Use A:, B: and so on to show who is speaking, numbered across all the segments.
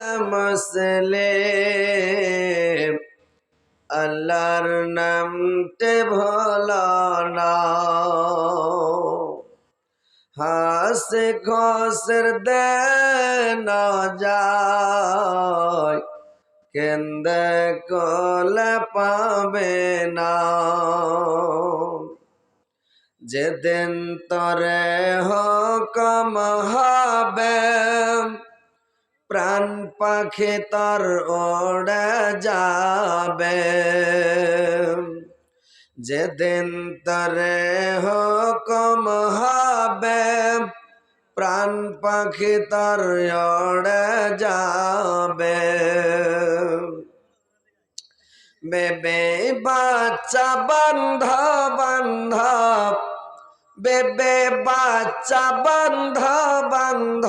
A: মসলে আল্লাহর নামতে ভোলা না। হাসে খসের দে না যায়। কেন্দে কলে পাবে না। যেদিন তরে হকম হবে প্রাণ পাখি তর ওড়ে যাবে। যেদিন তরে হকম হবে, প্রাণ পাখি তর ওড়ে যাবে। বেবে বাচ্চা, বন্ধ বন্ধ, বেবে বাচ্চা, বন্ধ বন্ধ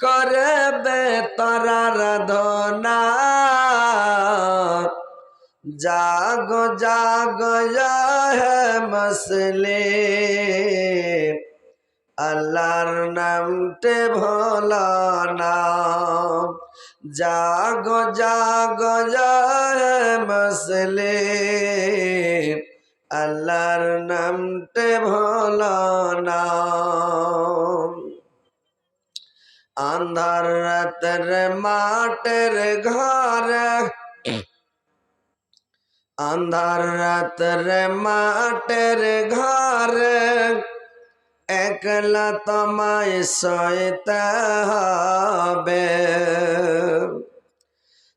A: করবে তারা রাধনা জাগ জাগ হে মসলে আল্লাহর নামতে ভোলা না জাগ জাগ হে মসলে আল্লাহর নামতে ভোলা না আন্ধার রাতের মাটের ঘর। আন্ধার রাতের মাটের ঘর। একলা তোমায় সইতে হবে।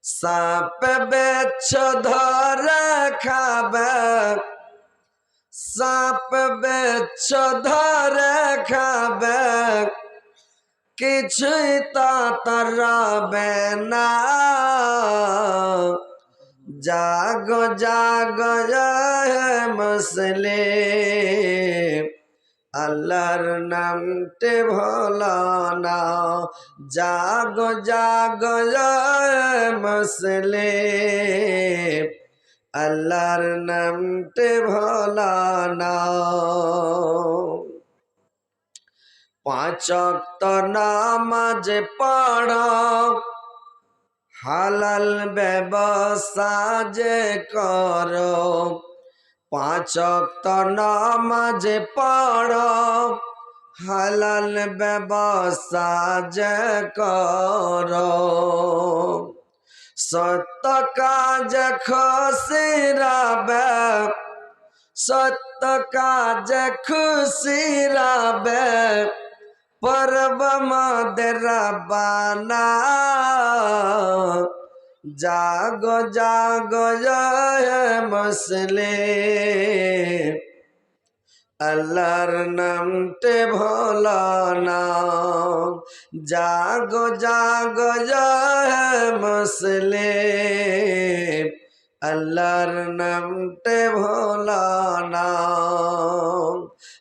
A: সাপ বেছ ধরে খাবে। সাপ বেছ ধরে খাবে। কিছুই তা তারাবে জাগ জাগ মসলে আল্লাহর নামতে ভোলা না। জাগ জাগ মসলে আল্লাহর নামতে ভোলা না। পাঁচক্ত নামাজ পড় হালাল ব্যবসা যে কর পাঁচক্ত নামাজ পড় হালাল ব্যবসা যে কর সত্য কাজ খুশিরাবে সত্য কাজ খুশিরাবে পর্ব মদের বানা জাগ জাগ মসলে আল্লাহর নামতে ভোলা না জাগ জাগ মসলে আল্লাহর নামতে ভোলা না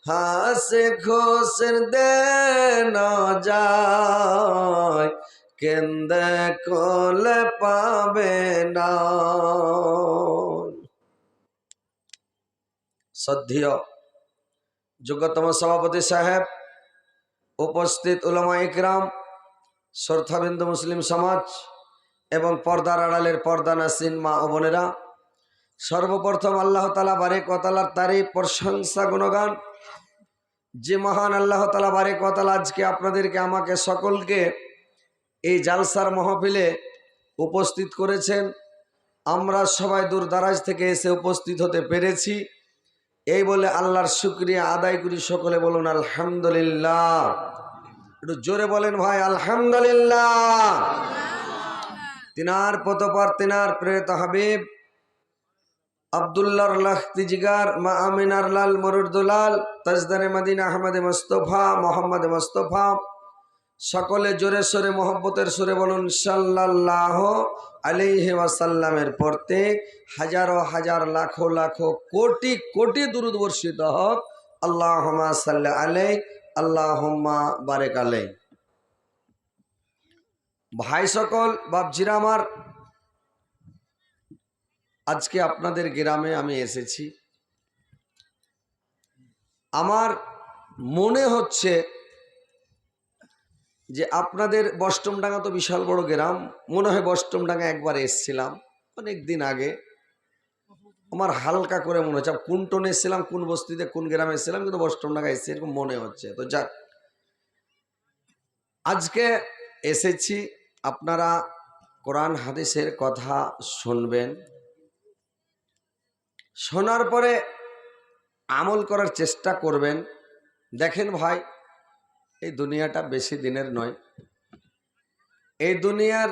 A: হাসে খুশের দে না যায় কেন্দে কোলে পাবে না শ্রদ্ধেয় যোগ্যতম সভাপতি সাহেব উপস্থিত উলামা ইকরাম শ্রদ্ধাবিন্দু মুসলিম সমাজ এবং পর্দার আড়ালের পর্দা নাসিন, মা ও বোনেরা, সর্বপ্রথম আল্লাহ তালা বারে কতালার তারিফ প্রশংসা গুণগান। যে মহান আল্লাহ তালা বারে কতাল আজকে আপনাদেরকে, আমাকে সকলকে এই জালসার মহফিলে উপস্থিত করেছেন। আমরা সবাই দূর দারাজ থেকে এসে উপস্থিত হতে পেরেছি। এই বলে আল্লাহর শুক্রিয়া আদায় করি সকলে বলুন, আলহামদুলিল্লাহ। একটু জোরে বলেন ভাই, আলহামদুলিল্লাহ। তিনার পতপর তিনার প্রেরিত হাবিব আবদুল্লার লখতিজিগার মা আমিনার লাল মরুদ্দুলাল তাজদারে মদিনা আহমদে মোস্তফা, মোহাম্মদ মোস্তফা, সকলে জোরে সোরে মোহব্বতের সুরে বলুন সাল্লাহ আলিহি ওয়াসাল্লামের পড়তে হাজারো হাজার লাখো লাখো কোটি কোটি দুরুদ বর্ষিত হোক। আল্লাহ সাল্লাহ আলাই আল্লাহ বারেক আলাই ভাই সকল বাপজিরা আমার। আজকে আপনাদের গ্রামে আমি এসেছি। আমার মনে হচ্ছে যে আপনাদের বষ্টমডাঙ্গা তো বিশাল বড় গ্রাম। মনে হয় বষ্টমডাঙ্গা একবার এসছিলাম অনেক দিন আগে। আমার হালকা করে মনে হচ্ছে, কোন টোনে এসেছিলাম, কোন বস্তিতে, কোন গ্রামে এসেছিলাম, কিন্তু বষ্টমডাঙ্গা এসেছি এরকম মনে হচ্ছে। তো যাক, আজকে এসেছি। আপনারা কোরআন হাদিসের কথা শুনবেন। শোনার পরে আমল করার চেষ্টা করবেন। দেখেন ভাই, এই দুনিয়াটা বেশি দিনের নয়। এই দুনিয়ার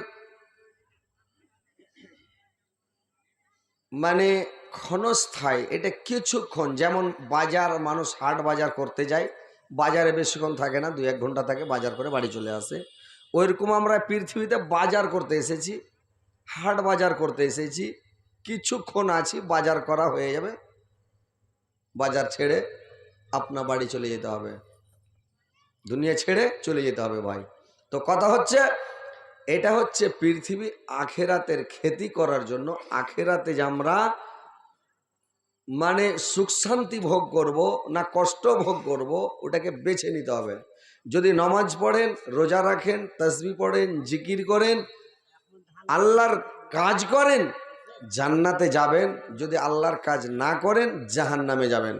A: মানে ক্ষণস্থায়ী, এটা কিছুক্ষণ, যেমন বাজার, মানুষ হাট বাজার করতে যায়, বাজারে বেশিক্ষণ থাকে না দু এক ঘণ্টা থাকে, বাজার করে বাড়ি চলে আসে। ওইরকম আমরা পৃথিবীতে বাজার করতে এসেছি, হাট বাজার করতে এসেছি, কিছুক্ষণ আছি, বাজার করা হয়ে যাবে, বাজার ছেড়ে আপনা বাড়ি চলে যেতে হবে। দুনিয়া ছেড়ে চলে যেতে হবে ভাই। তো কথা হচ্ছে, এটা হচ্ছে পৃথিবী আখেরাতের খেতি করার জন্য, আখেরাতে যে আমরা মানে সুখ শান্তি ভোগ করব না কষ্ট ভোগ করব, ওটাকে বেছে নিতে হবে। যদি নমাজ পড়েন, রোজা রাখেন, তসবি পড়েন, জিকির করেন, আল্লাহর কাজ করেন, জান্নাতে যাবেন। যদি আল্লাহর কাজ না করেন জাহান নামে যাবেন।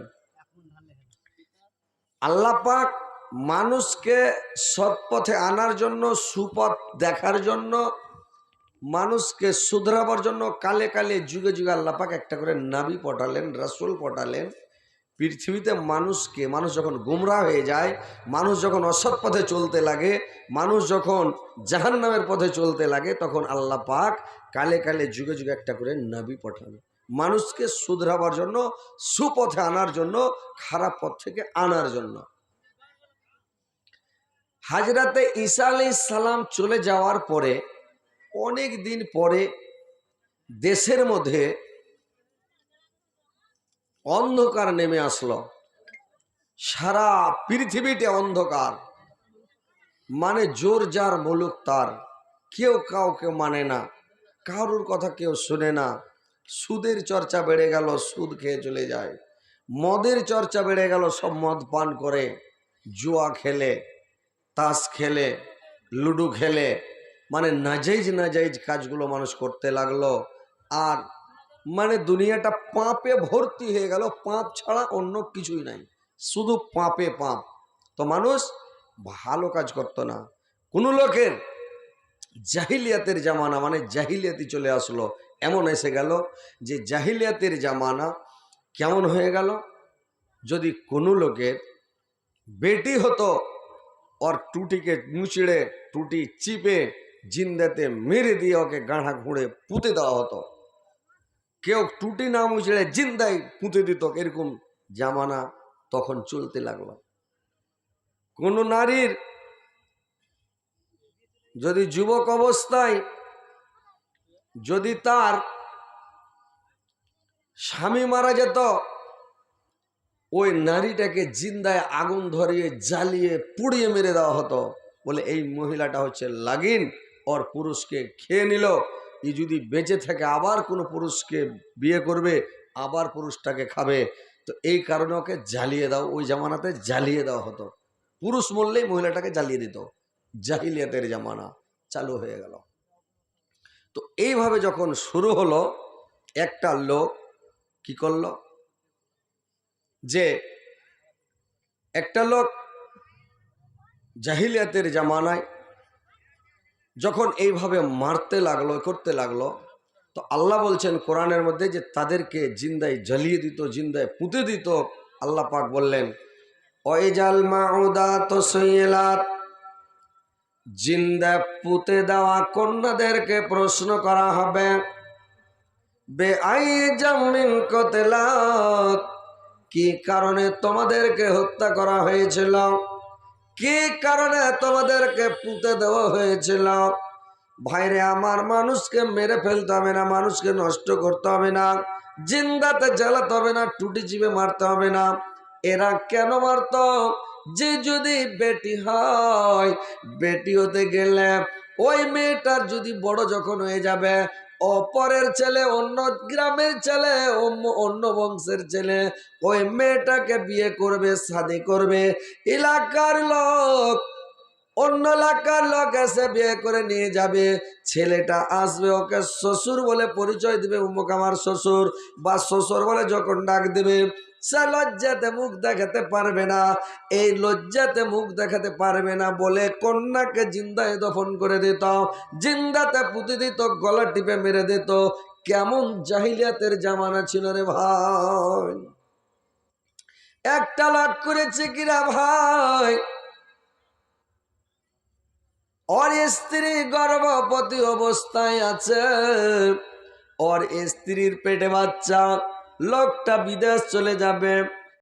A: আল্লাহ পাক মানুষকে সৎ পথে আনার জন্য, সুপথ দেখার জন্য, মানুষকে শুধরাবার জন্য কালে কালে যুগে যুগে আল্লাপাক একটা করে নাবি পটালেন, রাসুল পটালেন। পৃথিবীতে মানুষকে, মানুষ যখন গুমরা হয়ে যায়, মানুষ যখন অসৎ পথে চলতে লাগে, মানুষ যখন জাহান নামের পথে চলতে লাগে, তখন আল্লাহ পাক কালে কালে যুগে যুগে একটা করে নাবি পাঠান মানুষকে শুধরাবার জন্য, সুপথে আনার জন্য, খারাপ পথ থেকে আনার জন্য। হাজরাতে ঈসা আলি সালাম চলে যাওয়ার পরে, অনেক দিন পরে, দেশের মধ্যে অন্ধকার নেমে আসলো। সারা পৃথিবীতে অন্ধকার। মানে জোর যার মুলুক তার। কেউ কাউকে মানে না। কারুর কথা কেউ শুনে না। সুদের চর্চা বেড়ে গেল, সুদ খেয়ে চলে যায়। মদের চর্চা বেড়ে গেল, সব মদ পান করে। জুয়া খেলে, তাস খেলে, লুডু খেলে। মানে নাজাইজ নাজাইজ কাজগুলো মানুষ করতে লাগল। আর মানে দুনিয়াটা পাপে ভর্তি হয়ে গেল, পাপ ছাড়া অন্য কিছুই নাই। শুধু পাপে পাপ। তো মানুষ ভালো কাজ করতো না। কোনো লোকের জাহিলিয়াতের জামানা মানে জাহিলিয়াতি চলে আসলো, এমন এসে গেল যে জাহিলিয়াতের জামানা কেমন হয়ে গেল? যদি কোনো লোকের বেটি হতো ওর টুটিকে মুচড়ে, টুটি চিপে জিন্দাতে মেরে দিয়ে ওকে গাঁড়া ঘুরে পুঁতে দেওয়া হতো কেউ টুটি না মুচড়ে জিন্দাই পুঁতে দিত, এরকম জামানা তখন চলতে লাগল। কোনো নারীর যদি যুবক অবস্থায় যদি তার স্বামী মারা যেত, ওই নারীটাকে জিন্দায় আগুন ধরিয়ে জ্বালিয়ে পুড়িয়ে মেরে দেওয়া হতো বলে এই মহিলাটা হচ্ছে লাগিন, ওর পুরুষকে খেয়ে নিল। ই যদি বেঁচে থাকে, আবার কোনো পুরুষকে বিয়ে করবে, আবার পুরুষটাকে খাবে, তো এই কারণে ওকে জ্বালিয়ে দাও। ওই জামানাতে জ্বালিয়ে দেওয়া হতো। পুরুষ মরলেই মহিলাটাকে জ্বালিয়ে দিত। জাহিলিয়াতের জামানা চালু হয়ে গেল। তো এইভাবে যখন শুরু হলো, একটা লোক কি করল? যে একটা লোক জাহিলিয়াতের জামানায় যখন এইভাবে মারতে লাগল, করতে লাগল, তো আল্লাহ বলছেন কোরআনের মধ্যে যে তাদেরকে জিন্দায় জ্বালিয়ে দিত, জিন্দায় পুঁতে দিত। আল্লাহ পাক বললেন ওয়াইজাল মাউদাত সৈলাত জিন্দা পুঁতে দেওয়া কন্যাদেরকে প্রশ্ন করা হবে বে আই জামিন কতেলাত কি কারণে তোমাদেরকে হত্যা করা হয়েছিল? কি কারণে তোমাদেরকে পুঁতে দেওয়া হয়েছিল? ভাইরে, আমার মানুষকে মেরে ফেলতে হবে না, মানুষকে নষ্ট করতে হবে না, জিন্দাতে জ্বালাতে হবে না, টুটি চিপে মারতে হবে না। এরা কেন মারত? যে যদি বেটি হয়, বেটি হতে গেলে ওই মেয়েটার যদি বড় যখন হয়ে যাবে অপরের ছেলে, অন্য গ্রামের ছেলে, অন্য- বংশের ছেলে, ওই মেয়েটাকে বিয়ে করবে, শাদি করবে। এলাকার লোক, অন্য এলাকার লোক এসে বিয়ে করে নিয়ে যাবে। ছেলেটা আসবে ওকে শ্বশুর বলে পরিচয় দেবে, উমুক আমার শ্বশুর, বা শ্বশুর বলে যখন ডাক দেবে। সে লজ্জাতে মুখ দেখাতে পারবে না। এই লজ্জাতে মুখ দেখাতে পারবে না বলে কন্যাকে জিন্দায় দফন করে দিত। জিন্দাতে পুঁতে দিত, গলা টিপে মেরে দিত। কেমন জাহিলিয়াতের জামানা ছিল রে ভাই। একটা লাভ করেছে কিরা ভাই? ওর স্ত্রী গর্ভবতী অবস্থায় আছে। ওর স্ত্রীর পেটে বাচ্চা। লোকটা বিদেশ চলে যাবে।